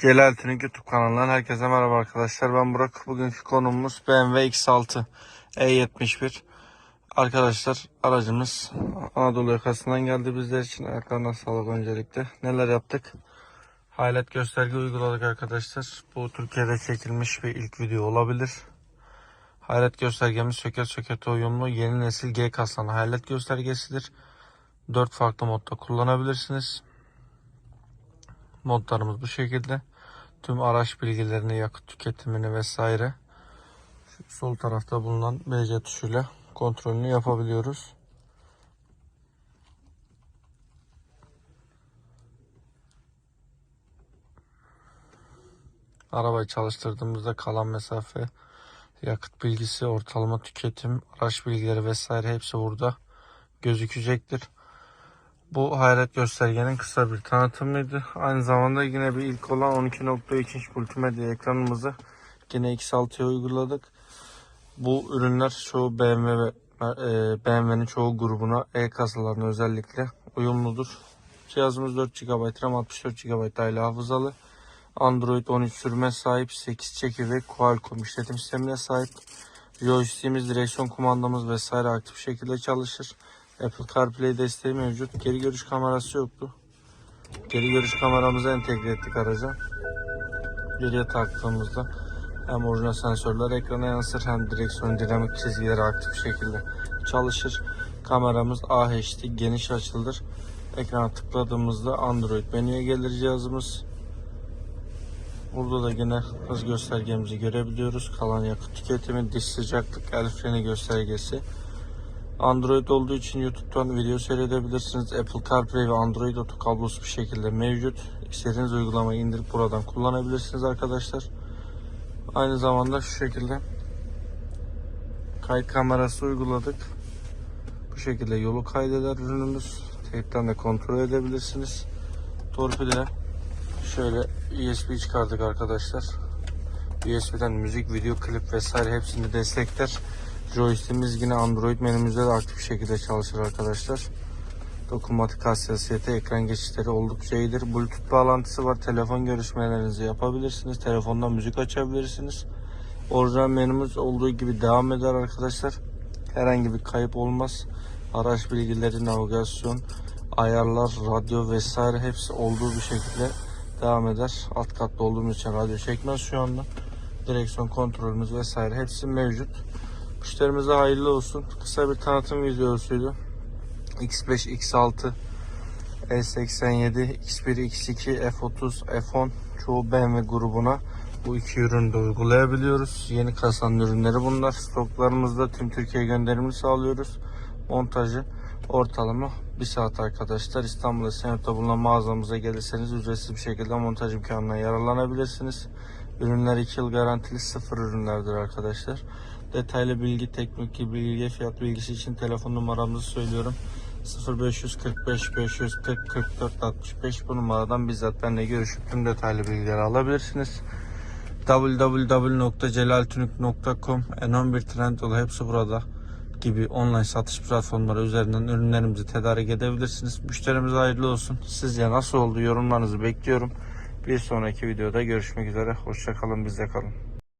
Tünük YouTube kanalından herkese merhaba arkadaşlar. Ben Burak. Bugünkü konumuz BMW X6 E71. Arkadaşlar aracımız Anadolu yakasından geldi bizler için. Ayaklarına sağlık öncelikle. Neler yaptık? Hayalet gösterge uyguladık arkadaşlar. Bu Türkiye'de çekilmiş bir ilk video olabilir. Hayalet göstergemiz söket sökete uyumlu yeni nesil G kasalı hayalet göstergesidir. 4 farklı modda kullanabilirsiniz. Modlarımız bu şekilde. Tüm araç bilgilerini, yakıt tüketimini vesaire şu sol tarafta bulunan BC tuşuyla kontrolünü yapabiliyoruz. Arabayı çalıştırdığımızda kalan mesafe, yakıt bilgisi, ortalama tüketim, araç bilgileri vesaire hepsi burada gözükecektir. Bu hayret göstergenin kısa bir tanıtımıydı. Aynı zamanda yine bir ilk olan 12.3 inç multimedya ekranımızı yine X6'ya uyguladık. Bu ürünler çoğu BMW ve BMW'nin çoğu grubuna E kasalarına özellikle uyumludur. Cihazımız 4 GB RAM 64 GB aile hafızalı. Android 13 sürüme sahip 8 çekirdek Qualcomm işletim sistemine sahip. Joystick'imiz, direksiyon kumandamız vesaire aktif şekilde çalışır. Apple CarPlay desteği mevcut. Geri görüş kamerası yoktu. Geri görüş kameramızı entegre ettik araca. Geriye taktığımızda hem orijinal sensörler ekrana yansır hem direksiyon dinamik çizgileri aktif şekilde çalışır. Kameramız AHD geniş açılır. Ekrana tıkladığımızda Android menüye gelir cihazımız. Burada da yine hız göstergemizi görebiliyoruz. Kalan yakıt tüketimi, diş sıcaklık, el freni göstergesi. Android olduğu için YouTube'dan video seyredebilirsiniz. Apple CarPlay ve Android Auto kablosu bir şekilde mevcut. İstediğiniz uygulamayı indirip buradan kullanabilirsiniz arkadaşlar. Aynı zamanda şu şekilde kayıt kamerası uyguladık. Bu şekilde yolu kaydeder ürünümüz. Teypten de kontrol edebilirsiniz. Torpille şöyle USB çıkardık arkadaşlar. USB'den müzik, video, klip vesaire hepsini destekler. Joystick'imiz yine Android menümüzde de aktif şekilde çalışır arkadaşlar. Dokunmatik hassasiyeti, ekran geçişleri oldukça iyidir. Bluetooth bağlantısı var. Telefon görüşmelerinizi yapabilirsiniz. Telefondan müzik açabilirsiniz. Orijinal menümüz olduğu gibi devam eder arkadaşlar. Herhangi bir kayıp olmaz. Araç bilgileri, navigasyon, ayarlar, radyo vesaire hepsi olduğu bir şekilde devam eder. Alt katta olduğumuz için radyo çekmez şu anda. Direksiyon kontrolümüz vesaire hepsi mevcut. Müşterimize hayırlı olsun. Kısa bir tanıtım videosuydu. X5, X6, E87, X1, X2, F30, F10 çoğu BMW grubuna bu iki ürünü de uygulayabiliyoruz. Yeni kasanın ürünleri bunlar. Stoklarımızda tüm Türkiye gönderimini sağlıyoruz. Montajı ortalama bir saat arkadaşlar. İstanbul Esenyurt'ta bulunan mağazamıza gelirseniz ücretsiz bir şekilde montaj imkanından yararlanabilirsiniz. Ürünler 2 yıl garantili sıfır ürünlerdir arkadaşlar. Detaylı bilgi, teknik bilgi, fiyat bilgisi için telefon numaramızı söylüyorum. 0545 540 44 65 bu numaradan bizzat benimle görüşüp tüm detaylı bilgileri alabilirsiniz. www.celaltunuk.com N11 Trendyol hepsi burada gibi online satış platformları üzerinden ürünlerimizi tedarik edebilirsiniz. Müşterimize hayırlı olsun. Sizce nasıl oldu yorumlarınızı bekliyorum. Bir sonraki videoda görüşmek üzere. Hoşçakalın bizde kalın.